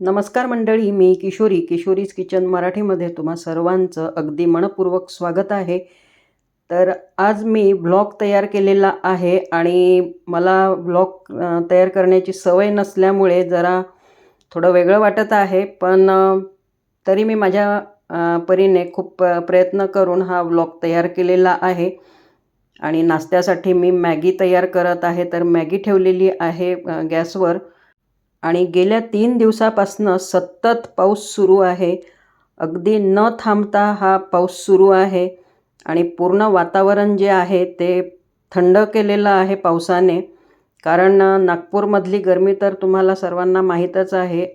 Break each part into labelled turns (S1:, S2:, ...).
S1: नमस्कार मंडळी मी किशोरी. किशोरीज किचन मराठीमध्ये तुम्हा सर्वांचं अगदी मनपूर्वक स्वागत आहे. तर आज मी ब्लॉग तयार केलेला आहे आणि मला ब्लॉग तयार करण्याची सवय नसल्यामुळे जरा थोडं वेगळं वाटत आहे. पण तरी मी माझ्या परीने खूप प्रयत्न करून हा ब्लॉग तयार केलेला आहे. आणि नाश्त्यासाठी मी मॅगी तयार करत आहे. तर मॅगी ठेवलेली आहे गॅसवर. आणि गेल्या तीन दिवसापासनं सतत पाऊस सुरू आहे. अगदी न थांबता हा पाऊस सुरू आहे आणि पूर्ण वातावरण जे आहे ते थंड केलेलं आहे पावसाने. कारण नागपूरमधली गरमी तर तुम्हाला सर्वांना माहीतच आहे.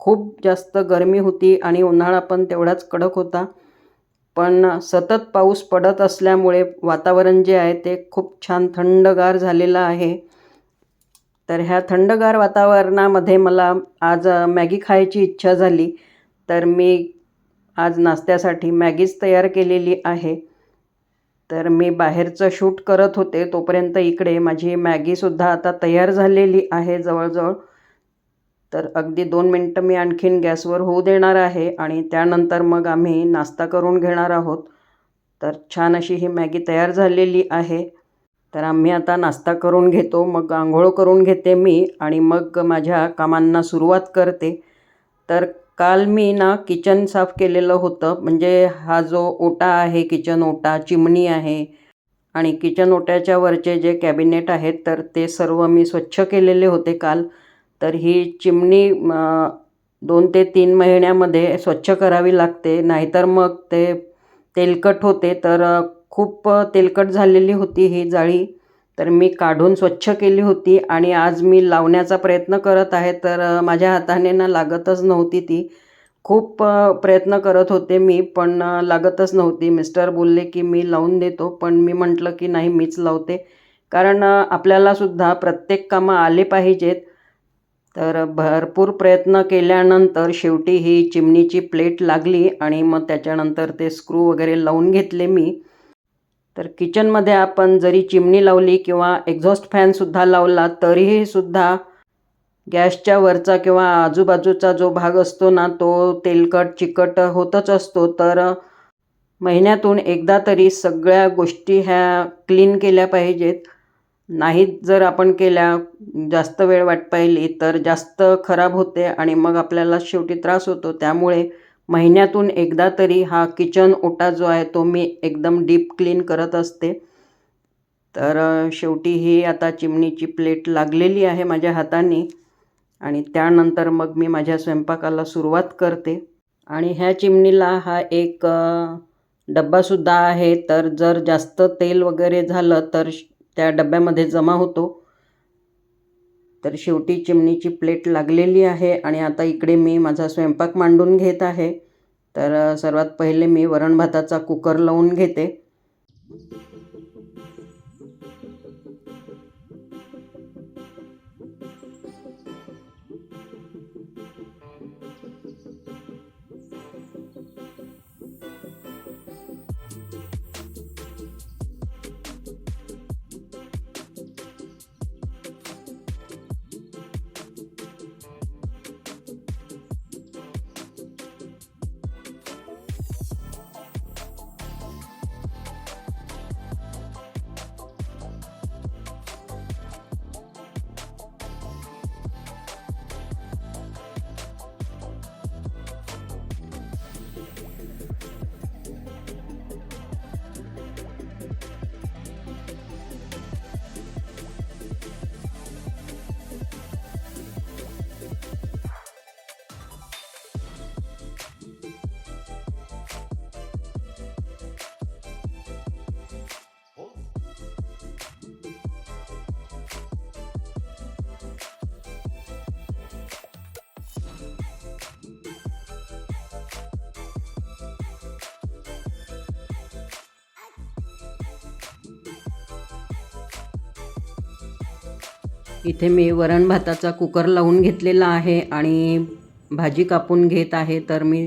S1: खूप जास्त गरमी होती आणि उन्हाळा पण तेवढाच कडक होता. पण सतत पाऊस पडत असल्यामुळे वातावरण जे आहे ते खूप छान थंडगार झालेलं आहे. तर ह्या थंडगार वातावरणामध्ये मला आज मॅगी खायची इच्छा झाली. तर मी आज नाश्त्यासाठी मॅगीच तयार केलेली आहे. तर मी बाहेरचं शूट करत होते. तोपर्यंत इकडे माझी मॅगीसुद्धा आता तयार झालेली आहे जवळजवळ. तर अगदी दोन मिनटं मी आणखीन गॅसवर होऊ देणार आहे आणि त्यानंतर मग आम्ही नाश्ता करून घेणार आहोत. तर छान अशी ही मॅगी तयार झालेली आहे. तर आम्ही आता नाश्ता करून घेतो मग आंघोळ करून घेते मी आणि मग माझ्या कामांना सुरुवात करते. तर काल मी ना किचन साफ केलेलं होतं म्हणजे हा जो ओटा आहे किचन ओटा चिमणी आहे आणि किचन ओट्याच्या वरचे जे कॅबिनेट आहेत तर ते सर्व मी स्वच्छ केलेले होते काल. तर ही चिमणी दोन ते तीन महिन्यामध्ये स्वच्छ करावी लागते नाहीतर मग ते तेलकट होते. तर खूप तेलकट झालेली होती ही जाळी. तर मी काढून स्वच्छ केली होती आणि आज मी लावण्याचा प्रयत्न करत आहे. तर माझ्या हाताने ना लागतच नव्हती ती. खूप प्रयत्न करत होते मी पण लागतच नव्हती. मिस्टर बोलले की मी लावून देतो पण मी म्हटलं की नाही मीच लावते. कारण आपल्यालासुद्धा प्रत्येक कामं आले पाहिजेत. तर भरपूर प्रयत्न केल्यानंतर शेवटी ही चिमणीची प्लेट लागली आणि मग त्याच्यानंतर ते स्क्रू वगैरे लावून घेतले मी. तर किचनमध्ये आपण जरी चिमणी लावली किंवा एक्झॉस्ट फॅनसुद्धा लावला तरीही सुद्धा गॅसच्या वरचा किंवा आजूबाजूचा जो भाग असतो ना तो तेलकट चिकट होतच असतो. तर महिन्यातून एकदा तरी सगळ्या गोष्टी ह्या क्लीन केल्या पाहिजेत. नाहीत जर आपण केल्या जास्त वेळ वाट पाहिली तर जास्त खराब होते आणि मग आपल्याला शेवटी त्रास होतो. त्यामुळे महिन्यातून एकदा तरी हा किचन ओटा जो आहे तो मी एकदम डीप क्लीन करत असते. तर शेवटी ही आता चिमणीची प्लेट लागलेली आहे माझ्या हाताने आणि त्यानंतर मग मी माझ्या स्वयंपाकाला सुरुवात करते. आणि ह्या चिमणीला हा एक डब्बासुद्धा आहे. तर जर जास्त तेल वगैरे झालं तर श- त्या डब्यामध्ये जमा होतो. तर शेवटी चिमणीची प्लेट लागलेली आहे आणि आता इकडे मी माझा स्वयंपाक मांडून घेत आहे. तर सर्वात पहिले मी वरण भाताचा कुकर लावून घेते. इथे मी वरण भाताचा कुकर लावून घेतलेला आहे आणि भाजी कापून घेत आहे. तर मी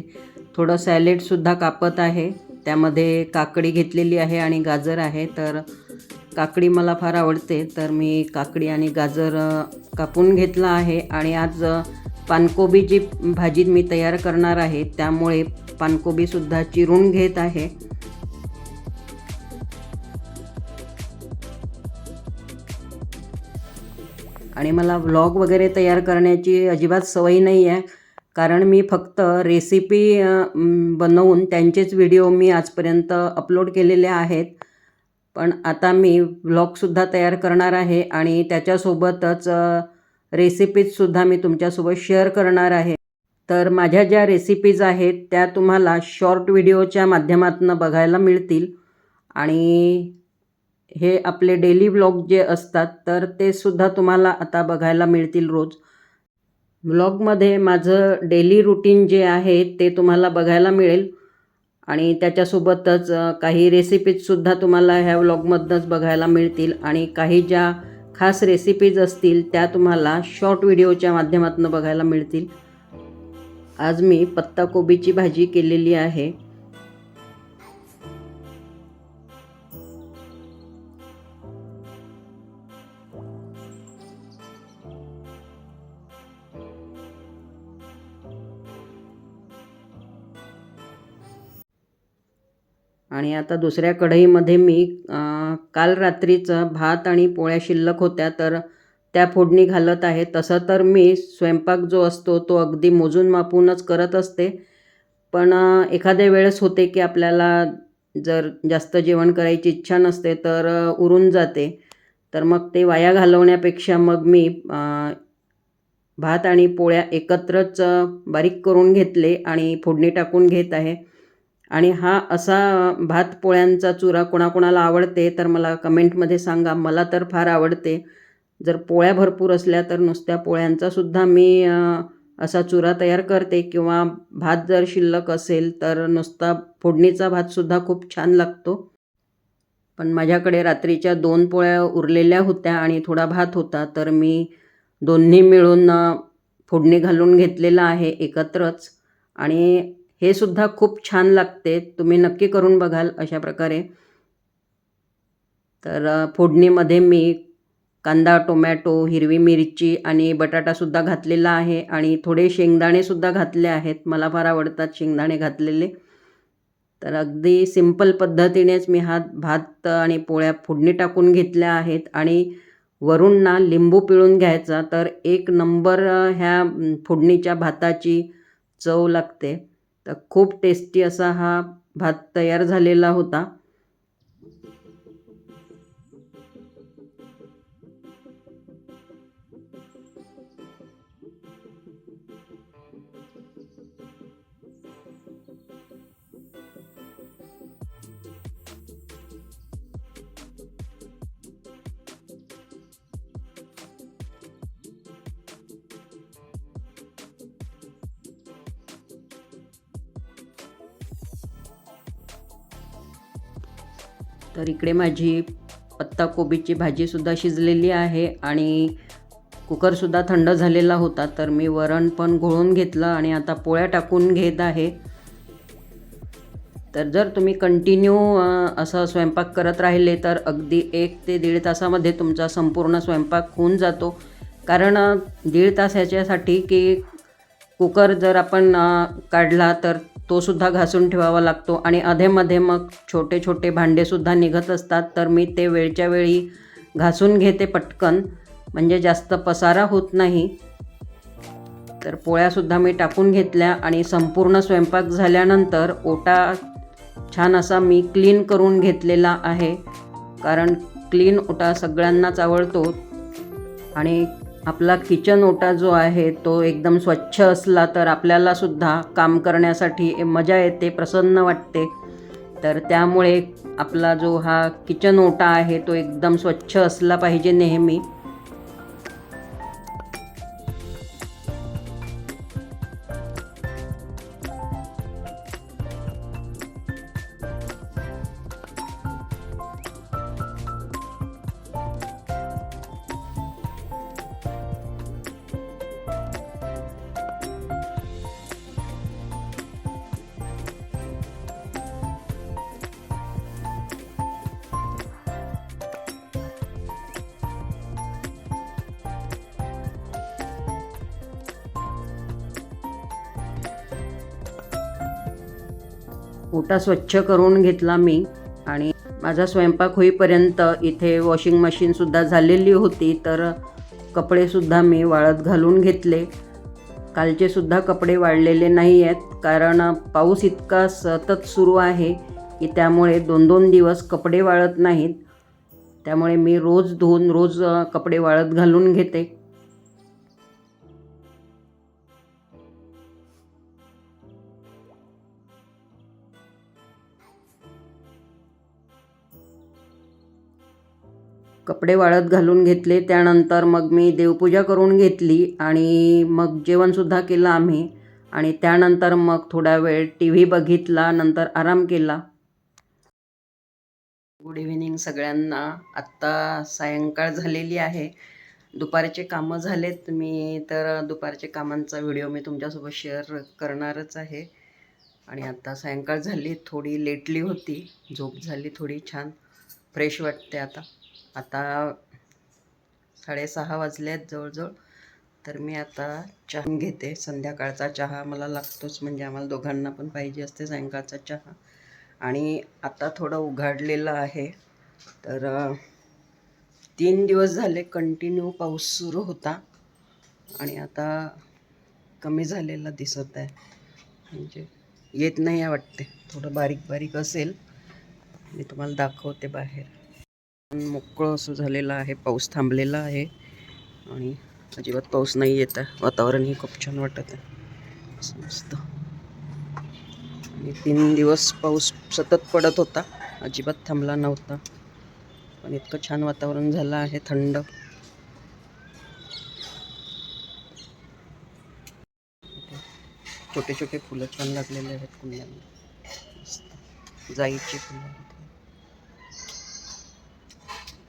S1: थोडं सॅलेडसुद्धा कापत आहे. त्यामध्ये काकडी घेतलेली आहे आणि गाजर आहे. तर काकडी मला फार आवडते. तर मी काकडी आणि गाजर कापून घेतला आहे आणि आज पानकोबी जी भाजी मी तयार करणार आहे त्यामुळे पानकोबीसुद्धा चिरून घेत आहे. आणि मला व्लॉग वगैरे तयार करण्याची अजिबात सवय नाही आहे कारण मी फक्त रेसिपी बनवून त्यांचेच व्हिडिओ मी आजपर्यंत अपलोड केलेले आहेत. पण आता मी व्लॉगसुद्धा तयार करणार आहे आणि त्याच्यासोबतच रेसिपीजसुद्धा मी तुमच्यासोबत शेअर करणार आहे. तर माझ्या ज्या रेसिपीज आहेत त्या तुम्हाला शॉर्ट व्हिडिओच्या माध्यमातून बघायला मिळतील. आणि हे आपले डेली ब्लॉग जे असतात तर ते सुद्धा तुम्हाला आता बघायला मिळतील रोज. ब्लॉगमध्ये माझं डेली रुटीन जे आहे ते तुम्हाला बघायला मिळेल. आणि त्याच्यासोबतच काही रेसिपीजसुद्धा तुम्हाला ह्या व्लॉगमधनंच बघायला मिळतील. आणि काही ज्या खास रेसिपीज असतील त्या तुम्हाला शॉर्ट व्हिडिओच्या माध्यमातून बघायला मिळतील. आज मी पत्ताकोबीची भाजी केलेली आहे. आणि आता दुसऱ्या कढईमध्ये मी काल रात्रीचं भात आणि पोळ्या शिल्लक होत्या तर त्या फोडणी घालत आहे. तसं तर मी स्वयंपाक जो असतो तो अगदी मोजून मापूनच करत असते. पण एखाद्या वेळेस होते की आपल्याला जर जास्त जेवण करायची इच्छा नसते तर उरून जाते. तर मग ते वाया घालवण्यापेक्षा मग मी भात आणि पोळ्या एकत्रच बारीक करून घेतले आणि फोडणी टाकून घेत आहे. आणि हा असा भात पोळ्यांचा चुरा कोणाकोणाला आवडते तर मला कमेंटमध्ये सांगा. मला तर फार आवडते. जर पोळ्या भरपूर असल्या तर नुसत्या पोळ्यांचासुद्धा मी असा चुरा तयार करते. किंवा भात जर शिल्लक असेल तर नुसता फोडणीचा भातसुद्धा खूप छान लागतो. पण माझ्याकडे रात्रीच्या दोन पोळ्या उरलेल्या होत्या आणि थोडा भात होता तर मी दोन्ही मिळून फोडणी घालून घेतलेला आहे एकत्रच. आणि हे सुद्धा खूप छान लागते. तुम्ही नक्की करून बघाल अशा प्रकारे. तर फोडणीमध्ये मी कांदा टोमॅटो हिरवी मिरची आणि बटाटासुद्धा घातलेला आहे आणि थोडे शेंगदाणेसुद्धा घातले आहेत. मला फार आवडतात शेंगदाणे घातलेले. तर अगदी सिंपल पद्धतीनेच मी हा भात आणि पोळ्या फोडणी टाकून घेतल्या आहेत आणि वरून ना लिंबू पिळून घ्यायचा. तर एक नंबर ह्या फोडणीच्या भाताची चव लागते. तर खूप टेस्टी असा हा भात तयार झालेला होता. तर इकडे माझी पत्ताकोबीची भाजीसुद्धा शिजलेली आहे आणि कुकरसुद्धा थंड झालेला होता तर मी वरण पण घोळून घेतलं आणि आता पोळ्या टाकून घेत आहे. तर जर तुम्ही कंटिन्यू असं स्वयंपाक करत राहिले तर अगदी एक ते दीड तासामध्ये तुमचा संपूर्ण स्वयंपाक होऊन जातो. कारण दीड तास ह्याच्यासाठी की कुकर जर आपण काढला तर तो सुद्धा घासून ठेवावा लागतो आणि अधेमध्ये मग छोटे छोटे भांडेसुद्धा निघत असतात. तर मी ते वेळच्या वेळी घासून घेते पटकन. म्हणजे जास्त पसारा होत नाही. तर पोळ्यासुद्धा मी टाकून घेतल्या आणि संपूर्ण स्वयंपाक झाल्यानंतर ओटा छान असा मी क्लीन करून घेतलेला आहे. कारण क्लीन ओटा सगळ्यांनाच आवडतो. आणि आपला किचन ओटा जो आहे तो एकदम स्वच्छ असला तर आपल्याला सुद्धा काम करण्यासाठी मजा येते प्रसन्न वाटते. तर त्यामुळे आपला जो हा किचन ओटा आहे तो एकदम स्वच्छ असला पाहिजे नेहमी. ओटा स्वच्छ करून घेतला मी. आणि माझा स्वयंपाक होईपर्यंत इथे वॉशिंग मशीनसुद्धा झालेली होती. तर कपडेसुद्धा मी वाळत घालून घेतले. कालचेसुद्धा कपडे वाळलेले नाही आहेत. कारण पाऊस इतका सतत सुरू आहे की त्यामुळे दोन दोन दिवस कपडे वाळत नाहीत. त्यामुळे मी रोज धुवून रोज कपडे वाळत घालून घेते. कपडे वाळत घालून घेतले. त्यानंतर मग मी देवपूजा करून घेतली आणि मग जेवणसुद्धा केलं आम्ही. आणि त्यानंतर मग थोडा वेळ टी व्ही बघितला नंतर आराम केला. गुड इव्हिनिंग सगळ्यांना. आत्ता सायंकाळ झालेली आहे. दुपारचे कामं झालेत. मी तर दुपारचे कामांचा व्हिडिओ मी तुमच्यासोबत शेअर करणारच आहे. आणि आत्ता सायंकाळ झाली थोडी लेटली होती. झोप झाली थोडी छान. फ्रेश वाटते आता. आता साडेसहा वाजले आहेत जवळजवळ. तर मी आता चहा घेते. संध्याकाळचा चहा मला लागतोच म्हणजे आम्हाला दोघांना पण पाहिजे असते सायंकाळचा चहा. आणि आता थोडं उघाडलेलं आहे. तर तीन दिवस झाले कंटिन्यू पाऊस सुरू होता. आणि आता कमी झालेला दिसत आहे. म्हणजे येत नाही आहे वाटते. थोडं बारीक बारीक असेल. मी तुम्हाला दाखवते बाहेर. मोकळं असं झालेलं आहे. पाऊस थांबलेला आहे. आणि अजिबात पाऊस नाही येत आहे. वातावरणही खूप छान वाटत आहे. असं मस्त. आणि तीन दिवस पाऊस सतत पडत होता. अजिबात थांबला नव्हता. पण इतकं छान वातावरण झालं आहे. थंड. छोटे छोटे फुलं छान लागलेले आहेत कुंड्यांना. जाईची फुलं.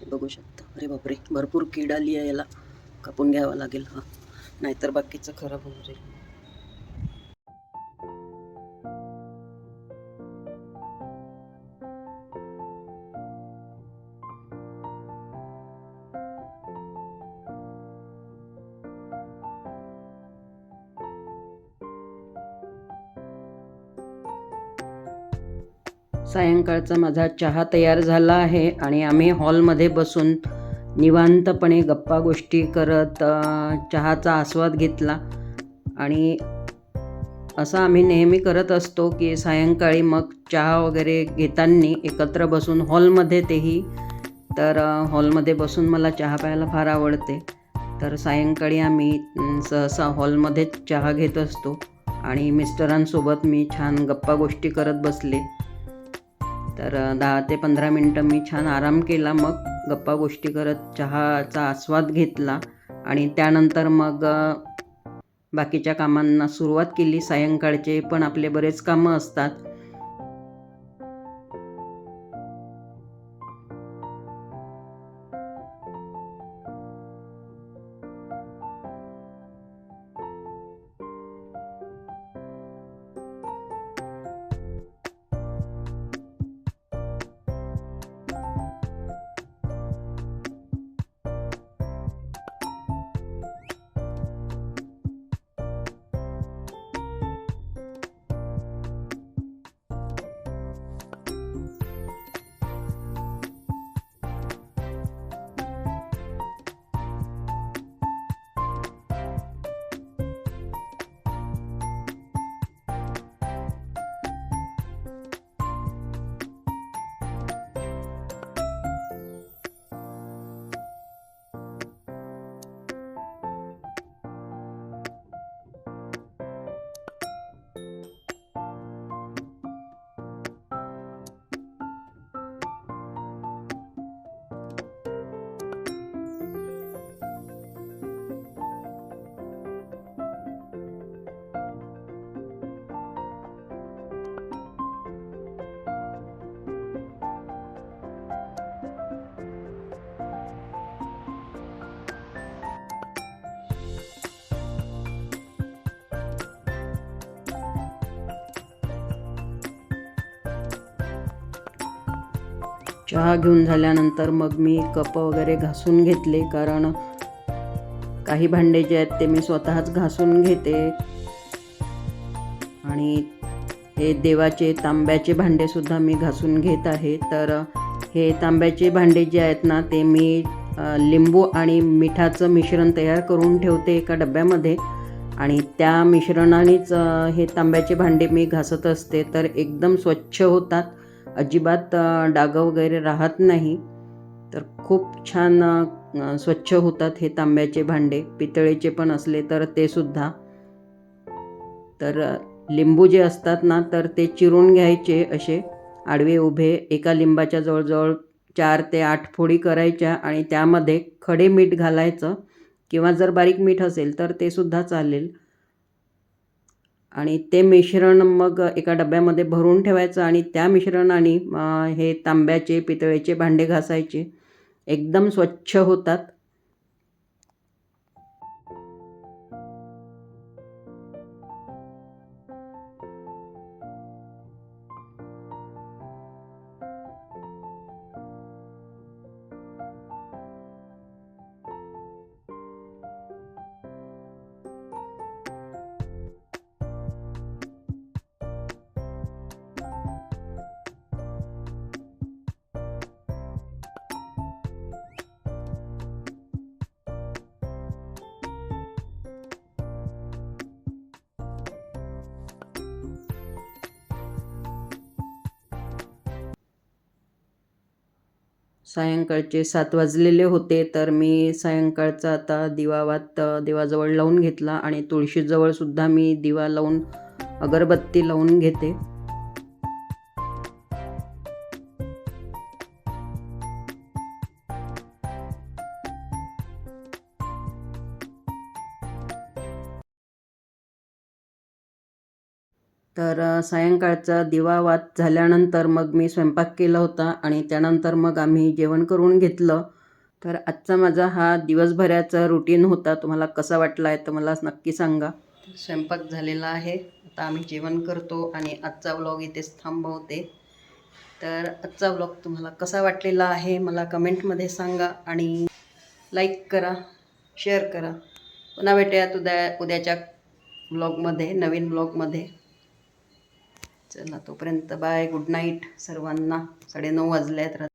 S1: बघू शकता. अरे बापरे भरपूर कीड आली आहे याला. कापून घ्यावं लागेल हा. नाहीतर बाकीचं खराब होऊन जाईल. सायंकाळचा माझा चहा तयार झाला आहे आणि आम्ही हॉलमध्ये बसून निवांतपणे गप्पा गोष्टी करत चहाचा आस्वाद घेतला. आणि असं आम्ही नेहमी करत असतो की सायंकाळी मग चहा वगैरे घेताना एकत्र बसून हॉलमध्ये तेही. तर हॉलमध्ये बसून मला चहा प्यायला फार आवडते. तर सायंकाळी आम्ही सहसा हॉलमध्येच चहा घेत असतो. आणि मिस्टरांसोबत मी छान गप्पा गोष्टी करत बसले. तर दहा ते पंधरा मिनटं मी छान आराम केला. मग गप्पा गोष्टी करत चहाचा आस्वाद घेतला. आणि त्यानंतर मग बाकीच्या कामांना सुरुवात केली. सायंकाळचे पण आपले बरेच कामं असतात. चहा घेऊन झाल्यानंतर मग मी कप वगैरे घासून घेतले कारण काही भांडे जे आहेत ते मी स्वतःच घासून घेते. आणि हे देवाचे तांब्याचे भांडेसुद्धा मी घासून घेत आहे. तर हे तांब्याचे भांडे जे आहेत ना ते मी लिंबू आणि मिठाचं मिश्रण तयार करून ठेवते एका डब्यामध्ये. आणि त्या मिश्रणानेच हे तांब्याचे भांडे मी घासत असते. तर एकदम स्वच्छ होतात. अजिबात डाग वगैरे राहत नाही. तर खूप छान स्वच्छ होतात हे तांब्याचे भांडे. पितळेचे पण असले तर ते सुद्धा. तर लिंबू जे असतात ना तर ते चिरून घ्यायचे असे. आडवे उभे एका लिंबाच्या जवळजवळ चार ते आठ फोडी करायच्या आणि त्यामध्ये खडे मीठ घालायचं. किंवा जर बारीक मीठ असेल तर ते सुद्धा चालेल. आणि ते मिश्रण मग एका डब्यामध्ये भरून ठेवायचं आणि त्या मिश्रणाने हे तांब्याचे पितळेचे भांडे घासायचे. एकदम स्वच्छ होतात. सायंकाळचे सात वाजलेले होते तर मी सायंकाळचा आता दिवावात अ, देवाजवळ लावून घेतला आणि तुळशीजवळ सुद्धा मी दिवा लावून अगरबत्ती लावून घेते. तर सायंकाळचा दिवा वात झाल्यानंतर मग मी स्वयंपाक केला होता आणि त्यानंतर मग आम्ही जेवण करून घेतलं. तर आजचा माझा हा दिवसभराचा रुटीन होता. तुम्हाला कसा वाटला आहे तर मला नक्की सांगा. स्वयंपाक झालेला आहे. आता आम्ही जेवण करतो आणि आजचा व्लॉग इथेच थांबवते. तर आजचा व्लॉग तुम्हाला कसा वाटलेला आहे मला कमेंटमध्ये सांगा आणि लाईक करा शेअर करा. पुन्हा भेटूयात उद्या उद्याच्या ब्लॉगमध्ये नवीन ब्लॉगमध्ये चला तोपर्यंत बाय गुड नाईट सर्वांना. साडेनऊ वाजले आहेत